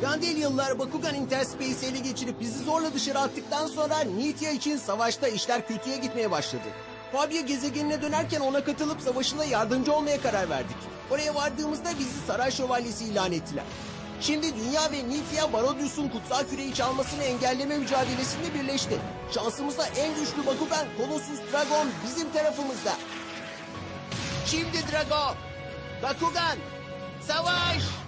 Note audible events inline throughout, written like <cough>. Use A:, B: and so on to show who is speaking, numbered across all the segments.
A: Gandalyalılar Bakugan Interspace'i ele geçirip bizi zorla dışarı attıktan sonra Nitya için savaşta işler kötüye gitmeye başladı. Fabia gezegenine dönerken ona katılıp savaşına yardımcı olmaya karar verdik. Oraya vardığımızda bizi Saray Şövalyesi ilan ettiler. Şimdi Dünya ve Nitya Barodius'un kutsal küreyi çalmasını engelleme mücadelesinde birleşti. Şansımızda en güçlü Bakugan Colossus Dragon bizim tarafımızda. Şimdi Drago, Bakugan, savaş!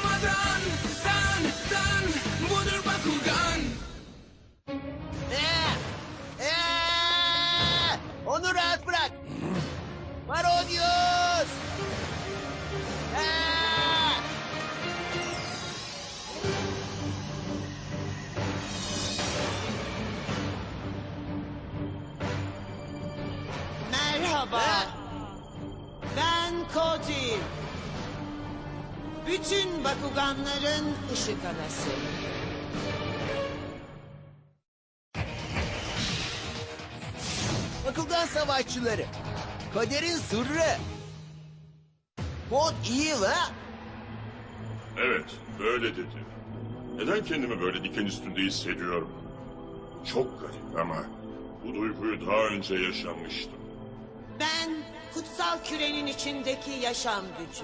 B: Bütün Bakuganların ışık anası.
A: Bakugan savaşçıları. Kaderin sırrı. Mod iyi ha?
C: Evet, öyle dedi. Neden kendimi böyle diken üstünde hissediyorum? Çok garip ama bu duyguyu daha önce yaşamıştım.
B: Ben kutsal kürenin içindeki yaşam gücü.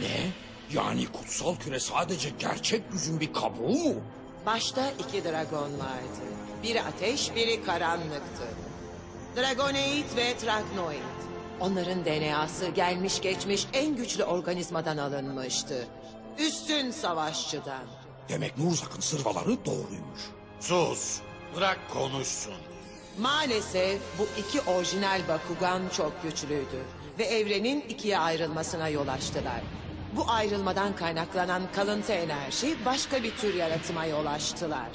D: Ne? Yani kutsal küre sadece gerçek gücün bir kabuğu mu?
B: Başta iki dragon vardı. Biri ateş, biri karanlıktı. Dragonoid ve Tragnoid. Onların DNA'sı gelmiş geçmiş en güçlü organizmadan alınmıştı. Üstün savaşçıdan.
D: Demek Nurzak'ın sırvaları doğruymuş.
E: Sus. Bırak konuşsun.
B: Maalesef bu iki orijinal Bakugan çok güçlüydü ve evrenin ikiye ayrılmasına yol açtılar. Bu ayrılmadan kaynaklanan kalıntı enerji başka bir tür yaratıma yol açtılar.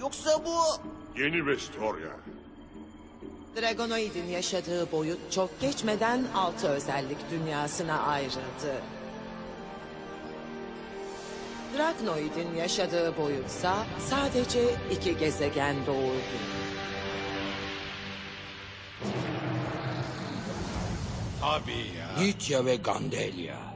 A: Yoksa bu...
C: Yeni Vestoria.
B: Dragonoid'in yaşadığı boyut çok geçmeden altı özellik dünyasına ayrıldı. Dragonoid'in yaşadığı boyutsa sadece iki gezegen doğurdu.
E: Tabii ya.
D: Nitya ve Gandelia.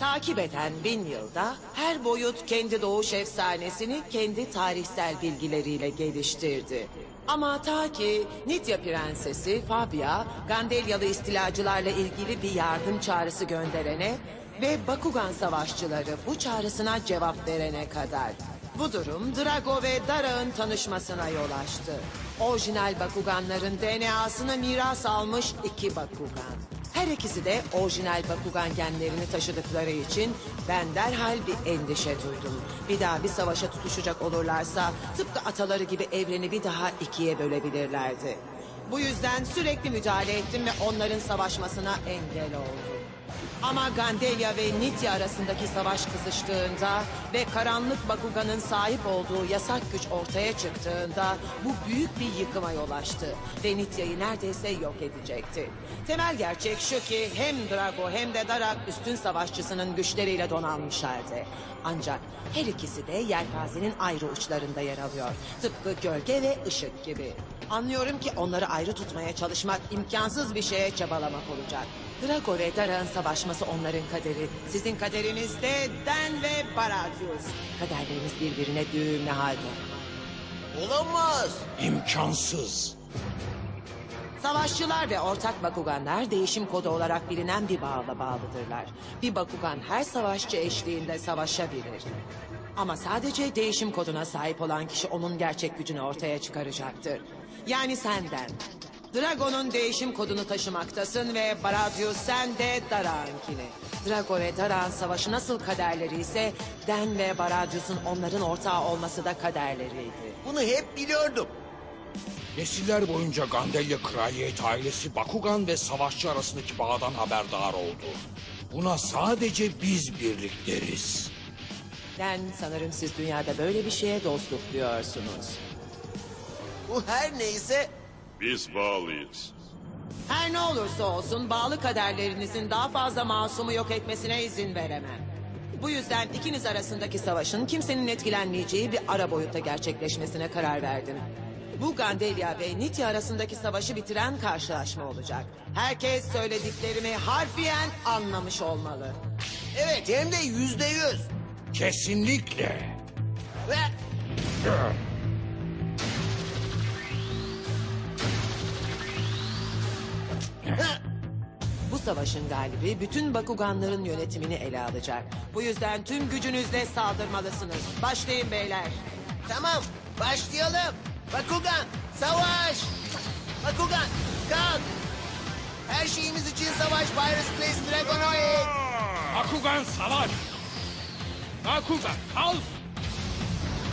B: Takip eden bin yılda her boyut kendi doğuş efsanesini kendi tarihsel bilgileriyle geliştirdi. Ama ta ki Nitya Prensesi Fabia, Gandelyalı istilacılarla ilgili bir yardım çağrısı gönderene ve Bakugan savaşçıları bu çağrısına cevap verene kadar. Bu durum Drago ve Dara'nın tanışmasına yol açtı. Orijinal Bakuganların DNA'sını miras almış iki Bakugan. Her ikisi de orijinal Bakugan genlerini taşıdıkları için ben derhal bir endişe duydum. Bir daha bir savaşa tutuşacak olurlarsa tıpkı ataları gibi evreni bir daha ikiye bölebilirlerdi. Bu yüzden sürekli müdahale ettim ve onların savaşmasına engel oldum. Ama Gandelia ve Nitya arasındaki savaş kızıştığında ve karanlık Bakugan'ın sahip olduğu yasak güç ortaya çıktığında bu büyük bir yıkıma yol açtı ve Nitya'yı neredeyse yok edecekti. Temel gerçek şu ki hem Drago hem de Darak üstün savaşçısının güçleriyle donanmışlardı. Ancak her ikisi de yelpazenin ayrı uçlarında yer alıyor. Tıpkı gölge ve ışık gibi. Anlıyorum ki onları ayrı tutmaya çalışmak imkansız bir şeye çabalamak olacak. Drago ve Darak'ın savaşması onların kaderi. Sizin kaderiniz de Den ve Baradius. Kaderleriniz birbirine düğümlü halde.
A: Olamaz.
D: İmkansız.
B: Savaşçılar ve ortak Bakuganlar değişim kodu olarak bilinen bir bağla bağlıdırlar. Bir Bakugan her savaşçı eşliğinde savaşabilir. Ama sadece değişim koduna sahip olan kişi onun gerçek gücünü ortaya çıkaracaktır. Yani senden. Drago'nun değişim kodunu taşımaktasın ve Baradius sen de Darak'ınkini. Drago ve Darak'ın savaşı nasıl kaderleri ise Den ve Baradius'un onların ortağı olması da kaderleriydi.
A: Bunu hep biliyordum.
D: Nesiller boyunca Gandelia kraliyet ailesi Bakugan ve savaşçı arasındaki bağdan haberdar oldu. Buna sadece biz birlik deriz.
B: Den sanırım siz dünyada böyle bir şeye dostluk diyorsunuz.
A: Bu her neyse
C: Biz bağlıyız.
B: Her ne olursa olsun bağlı kaderlerinizin daha fazla masumu yok etmesine izin veremem. Bu yüzden ikiniz arasındaki savaşın kimsenin etkilenmeyeceği bir ara boyutta gerçekleşmesine karar verdim. Bu Gandelia ve Nitya arasındaki savaşı bitiren karşılaşma olacak. Herkes söylediklerimi harfiyen anlamış olmalı.
A: evet hem de yüzde yüz.
D: Kesinlikle.
A: Ve
B: Bu savaşın galibi bütün Bakuganların yönetimini ele alacak. Bu yüzden tüm gücünüzle saldırmalısınız. Başlayın beyler.
A: tamam başlayalım. Bakugan savaş. Bakugan kalk. Her şeyimiz için savaş Virus Place Dragonoid.
D: Bakugan savaş. Bakugan kalk.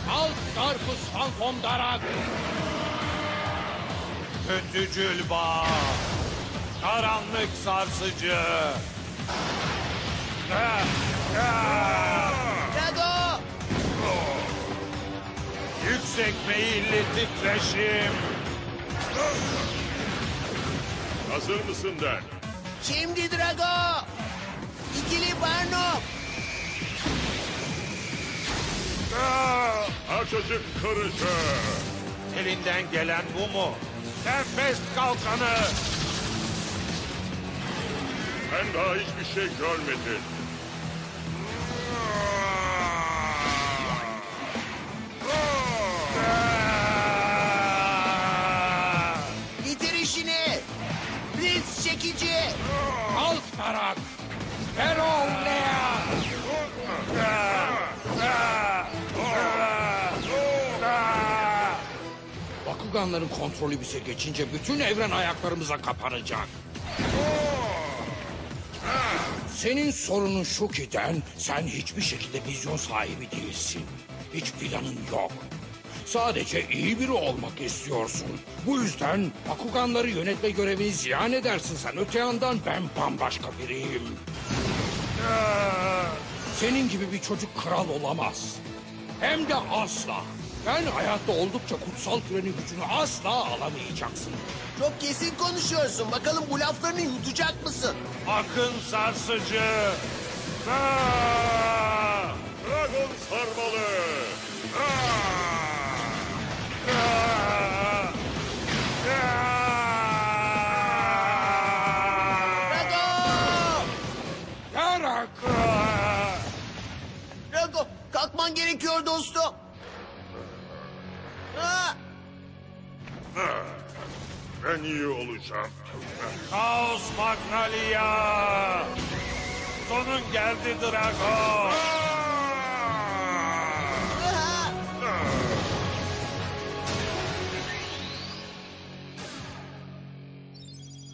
D: Kalk Darkus Fantom Darak.
E: Kötücül bağ. Karanlık sarsıcı.
A: Drago.
E: Yüksek meyilli titreşim.
C: Hazır mısın Den?
A: Şimdi Drago. İkili Barnum.
E: Ah.
C: Parçacık karışı.
E: Elinden gelen bu mu? Tempest kalkanı.
C: Ben daha hiçbir şey görmedim.
E: Ah.
A: Bitir işini. Blitz çekici.
D: Kalk Darak. Ferol Lea. Bakuganların kontrolü bize geçince bütün evren ayaklarımıza kapanacak. Senin sorunun şu ki Den, sen hiçbir şekilde vizyon sahibi değilsin. Hiç planın yok. Sadece iyi biri olmak istiyorsun. Bu yüzden Bakuganları yönetme görevini ziyan edersin sen. Öte yandan ben bambaşka biriyim. Senin gibi bir çocuk kral olamaz. Hem de asla. Ben hayatta oldukça kutsal kürenin gücünü asla alamayacaksın.
A: Çok kesin konuşuyorsun. Bakalım bu laflarını yutacak mısın?
E: Akın sarsıcı. Ah.
C: Dragon sarmalı.
A: Drago.
D: Darak!
E: Ah.
A: Drago kalkman gerekiyor dostum.
C: İyi olacağım.
E: Kaos Magnalia. Sonun geldi Drago.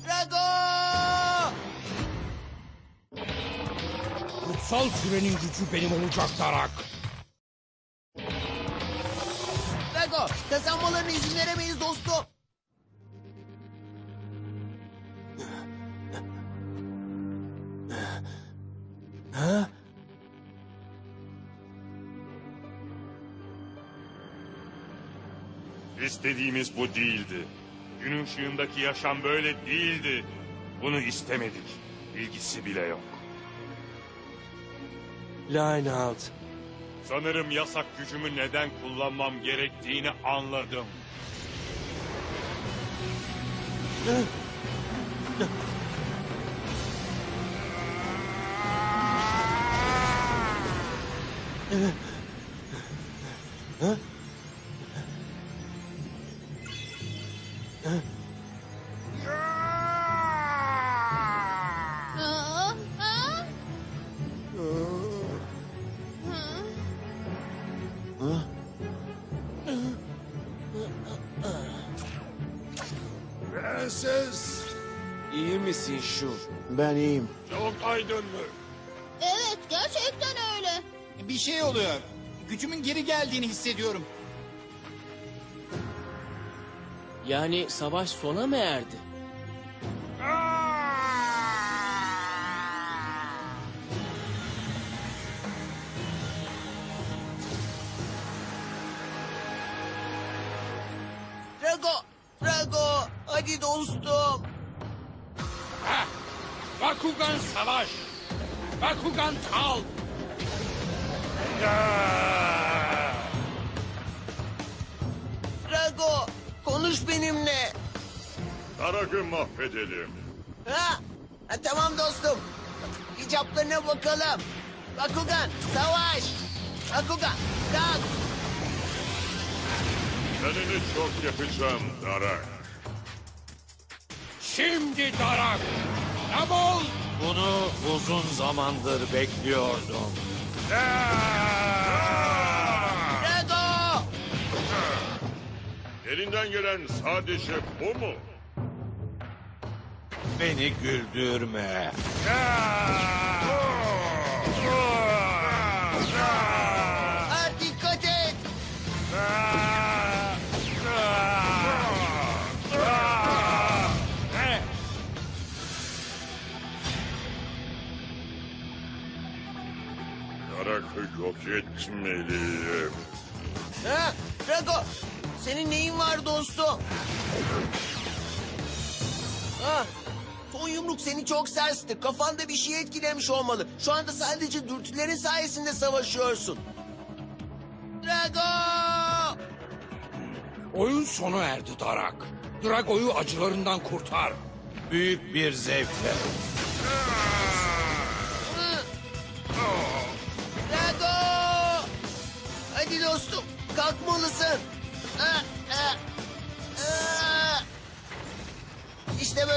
A: Drago.
D: Kutsal kürenin gücü benim olacak Darak.
A: Drago kazanmalarına izin veremeyiz dostum.
E: İstediğimiz bu değildi. Gün ışığındaki yaşam böyle değildi. Bunu istemedik. İlgisi bile yok.
F: Line out.
E: Sanırım yasak gücümü neden kullanmam gerektiğini anladım.
G: Aa,
A: Ben iyiyim.
E: Çok aydınlık.
G: Evet gerçekten öyle.
H: Bir şey oluyor. Gücümün geri geldiğini hissediyorum.
F: Yani savaş sona mı erdi?
A: Drago, Drago, hadi dostum.
D: Bakugan savaş. Bakugan kal.
A: Drago, konuş benimle.
C: Darag'ı mahvedelim.
A: Ha? ha tamam dostum. İcaplarına bakalım. Bakugan, savaş. Bakugan, kalk.
C: Seninle çok yapacağım Darag.
D: Şimdi Darak. Nabol.
I: Bunu uzun zamandır bekliyordum.
A: Drago!
C: Elinden gelen sadece bu mu?
I: Beni güldürme.
A: Ha,
C: yok etmeliyim.
A: Ha? Drago, senin neyin var dostum? Ha? Son yumruk seni çok sersti. Kafanda bir şey etkilemiş olmalı. Şu anda sadece dürtülerin sayesinde savaşıyorsun. Drago!
D: Oyun sona erdi Darak. Drago'yu acılarından kurtar.
I: Büyük bir zevkle.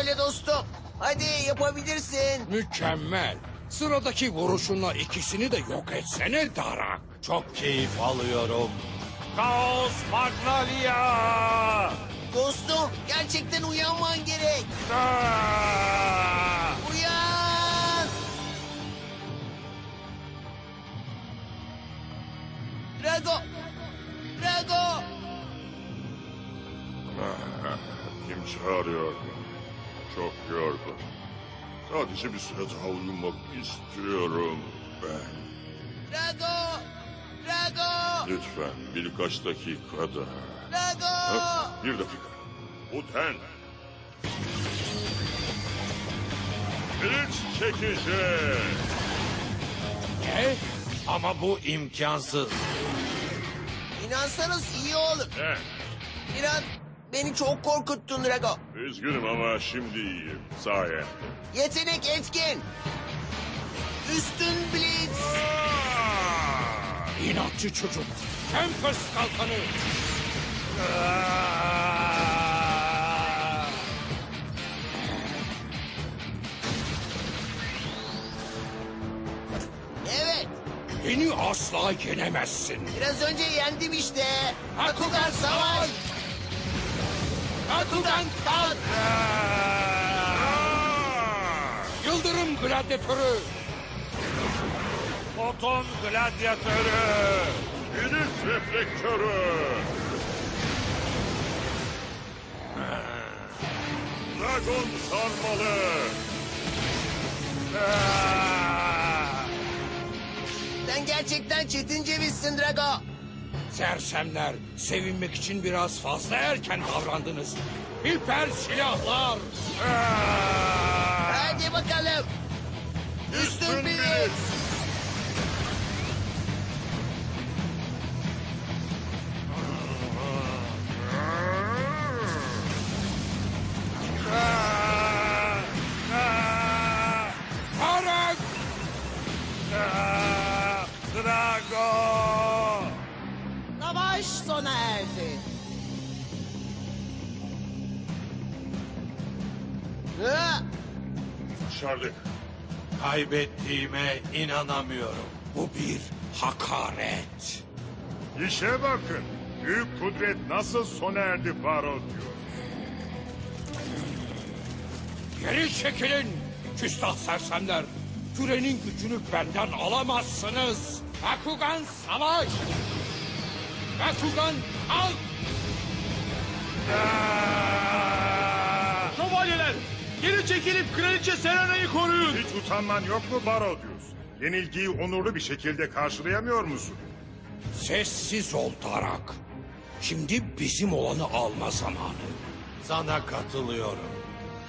A: Böyle dostum. Hadi yapabilirsin.
D: Mükemmel. Sıradaki vuruşunla ikisini de yok etsene Darak.
I: Çok keyif alıyorum.
E: Kaos Magnalia!
A: Dostum, gerçekten uyanman gerek. Uyan! Drago! Drago! <laughs>
C: Kim çağırıyor? Çok yorgun. Sadece bir süre daha uyumak istiyorum ben.
A: Drago! Drago!
C: Lütfen birkaç dakika daha.
A: Drago!
C: Ha, bir dakika. Bu ten. Kılıç çekici.
D: Ne?
I: Ama bu imkansız.
A: İnansanız iyi olur.
C: Ne?
A: Bir an beni çok korkuttun Drago.
C: Üzgünüm ama şimdi iyiyim. Sayende.
A: Yetenek etkin. Üstün Blitz.
D: İnatçı çocuk. Tempest kalkanı.
A: Evet.
D: Beni asla yenemezsin.
A: Biraz önce yendim işte.
D: Bakugan
A: savaş. Bakugan kalk.
D: Yıldırım gladyatörü.
E: Foton gladyatörü!
C: Güneş reflektörü. Dragon sarmalı.
A: Sen gerçekten çetin cevizsin Drago.
D: Sersemler, sevinmek için biraz fazla erken davrandınız. Hiper silahlar.
A: Hadi bakalım. Üstün Blitz.
C: Başardık.
I: Kaybettiğime inanamıyorum.
D: Bu bir hakaret.
J: İşe bakın. Büyük kudret nasıl sona erdi Faro diyor.
D: Geri çekilin. Küstah sersemler. Kürenin gücünü benden alamazsınız. Bakugan savaş. Bakugan kalk.
J: Şövalyeler! Çekilip kraliçe Serena'yı koruyun. Hiç utanman yok mu Barodius? Yenilgiyi onurlu bir şekilde karşılayamıyor musun?
D: Sessiz ol Tarak. Şimdi bizim olanı alma zamanı.
I: Sana katılıyorum.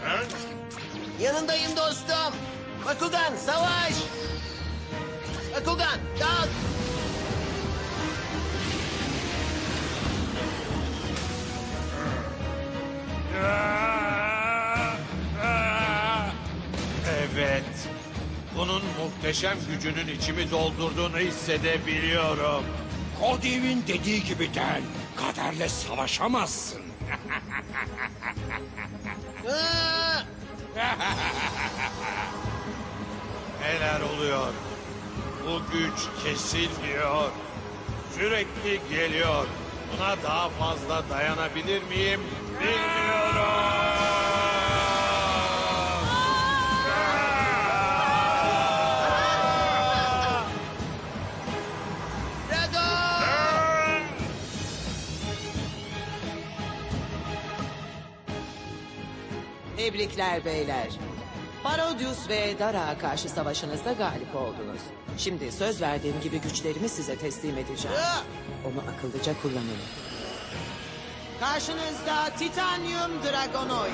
C: Ben
A: Yanındayım dostum. Bakugan savaş. Bakugan kalk.
I: Evet. Bunun muhteşem gücünün içimi doldurduğunu hissedebiliyorum.
D: Kodiv'in dediği gibi Den, kaderle savaşamazsın. <laughs>
I: Neler oluyor? Bu güç kesilmiyor. Sürekli geliyor. Buna daha fazla dayanabilir miyim? Bilmiyorum.
B: Tebrikler beyler. Parodius ve Dara karşı savaşınızda galip oldunuz. Şimdi söz verdiğim gibi güçlerimi size teslim edeceğim.
A: Aa!
B: Onu akıllıca kullanın. Karşınızda Titanium Dragonoid.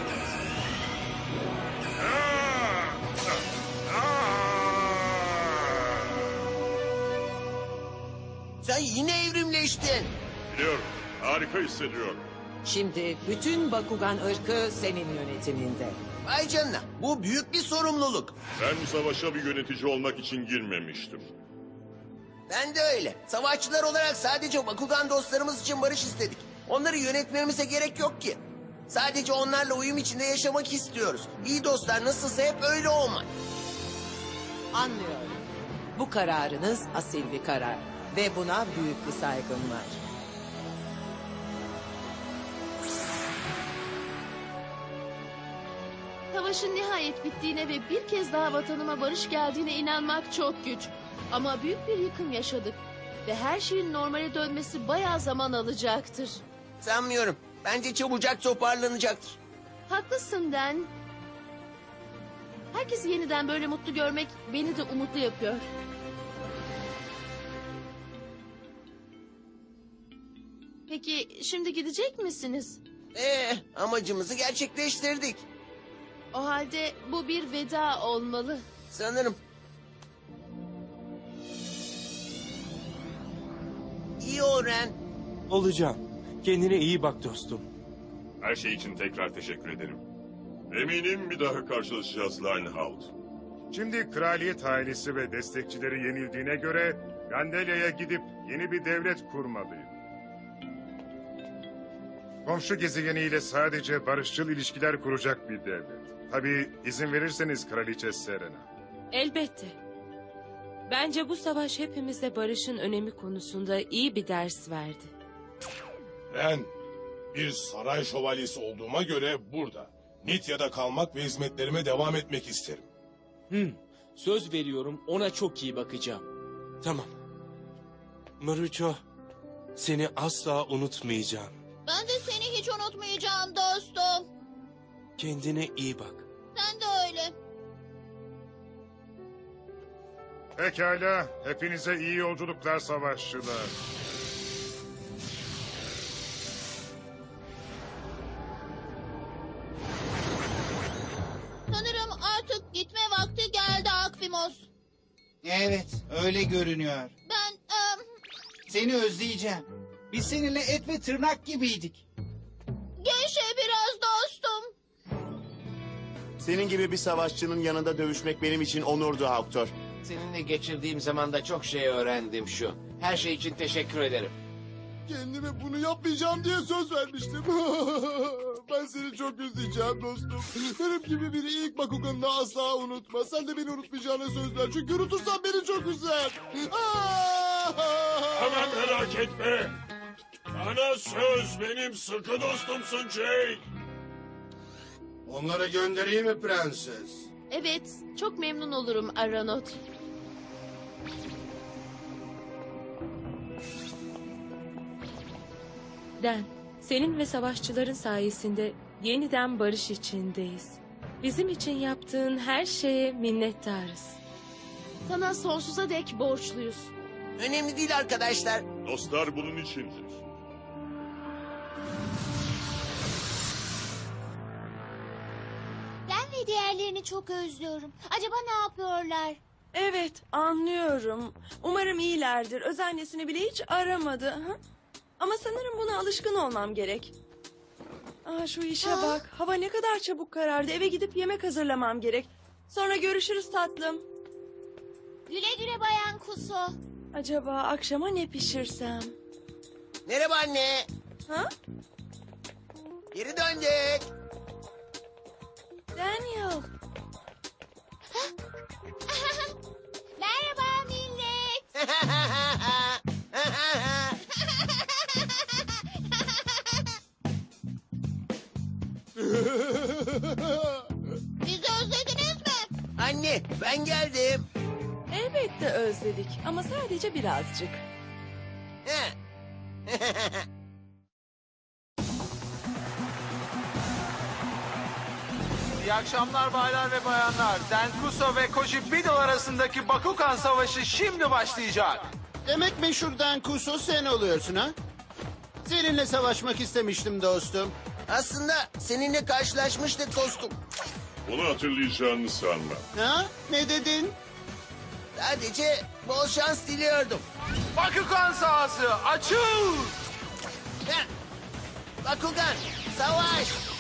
A: Sen yine evrimleştin.
C: biliyorum. Harika hissediyorum.
B: Şimdi bütün Bakugan ırkı senin yönetiminde.
A: Vay canına bu büyük bir sorumluluk.
C: Ben bu savaşa bir yönetici olmak için girmemiştim.
A: Ben de öyle. Savaşçılar olarak sadece Bakugan dostlarımız için barış istedik. Onları yönetmemize gerek yok ki. Sadece onlarla uyum içinde yaşamak istiyoruz. İyi dostlar nasılsa hep öyle olmak.
B: Anlıyorum. Bu kararınız asil bir karar. Ve buna büyük bir saygım var.
K: Savaşın nihayet bittiğine ve bir kez daha vatanıma barış geldiğine inanmak çok güç. Ama büyük bir yıkım yaşadık. Ve her şeyin normale dönmesi bayağı zaman alacaktır.
A: Sanmıyorum. Bence çabucak toparlanacaktır.
K: Haklısın Den. Herkesi yeniden böyle mutlu görmek beni de umutlu yapıyor. Peki şimdi gidecek misiniz?
A: Ee, amacımızı gerçekleştirdik.
K: O halde bu bir veda olmalı.
A: Sanırım. İyi öğren.
F: Olacağım. Kendine iyi bak dostum.
C: Her şey için tekrar teşekkür ederim. Eminim bir daha karşılaşacağız Linehouse.
J: Şimdi kraliyet ailesi ve destekçileri yenildiğine göre Gandelya'ya gidip yeni bir devlet kurmalıyım. Komşu gezegeniyle sadece barışçıl ilişkiler kuracak bir devlet. Tabii izin verirseniz Kraliçe Serena.
L: Elbette. Bence bu savaş hepimize barışın önemi konusunda iyi bir ders verdi.
M: Ben bir saray şövalyesi olduğuma göre burada. Nitya'da kalmak ve hizmetlerime devam etmek isterim.
F: Hmm, söz veriyorum ona çok iyi bakacağım. Tamam. Marucho, seni asla unutmayacağım.
G: Ben de seni hiç unutmayacağım dostum.
F: Kendine iyi bak.
G: Sen de öyle.
J: Pekala, hepinize iyi yolculuklar savaşçılar.
G: Sanırım artık gitme vakti geldi Akfimos.
H: Evet, öyle görünüyor.
G: Ben em,
H: Seni özleyeceğim. Biz seninle et ve tırnak gibiydik.
N: Senin gibi bir savaşçının yanında dövüşmek benim için onurdu Hector.
O: Seninle geçirdiğim zamanda çok şey öğrendim şu. Her şey için teşekkür ederim.
P: Kendime bunu yapmayacağım diye söz vermiştim. <laughs> ben seni çok üzüleceğim dostum. Benim gibi biri ilk Bakugan'ını asla unutma. Sen de beni unutmayacağına söz ver. Çünkü unutursan beni çok üzer. <laughs>
C: Hemen merak etme. Bana söz benim sıkı dostumsun Jake.
P: Onlara göndereyim mi prenses?
K: Evet, çok memnun olurum Aranot.
L: Den, senin ve savaşçıların sayesinde yeniden barış içindeyiz. Bizim için yaptığın her şeye minnettarız.
K: Sana sonsuza dek borçluyuz.
A: Önemli değil arkadaşlar.
C: Dostlar bunun içindir.
G: Ve diğerlerini çok özlüyorum. Acaba ne yapıyorlar?
Q: Evet, anlıyorum. Umarım iyilerdir. Öz annesini bile hiç aramadı. Ha? Ama sanırım buna alışkın olmam gerek. Aa, şu işe bak. Hava ne kadar çabuk karardı. Eve gidip yemek hazırlamam gerek. Sonra görüşürüz tatlım.
G: Güle güle Bayan Kuso.
Q: Acaba akşama ne pişirsem?
A: Merhaba anne.
Q: Ha?
A: Geri döndük.
Q: Daniel. <laughs>
G: Merhaba millet. <laughs> Bizi özlediniz mi?
A: Anne ben geldim.
Q: Elbette özledik ama sadece birazcık. <laughs>
R: İyi akşamlar baylar ve bayanlar. Denkuso ve Koji Beetle arasındaki Bakugan Savaşı şimdi başlayacak.
N: Demek meşhur Dankuso sen oluyorsun ha? Seninle savaşmak istemiştim dostum.
A: Aslında seninle karşılaşmıştık dostum.
C: Onu hatırlayacağını sanmam.
N: Ha? Ne dedin?
A: Sadece bol şans diliyordum.
R: Bakugan sahası açıl!
A: Bakugan savaş.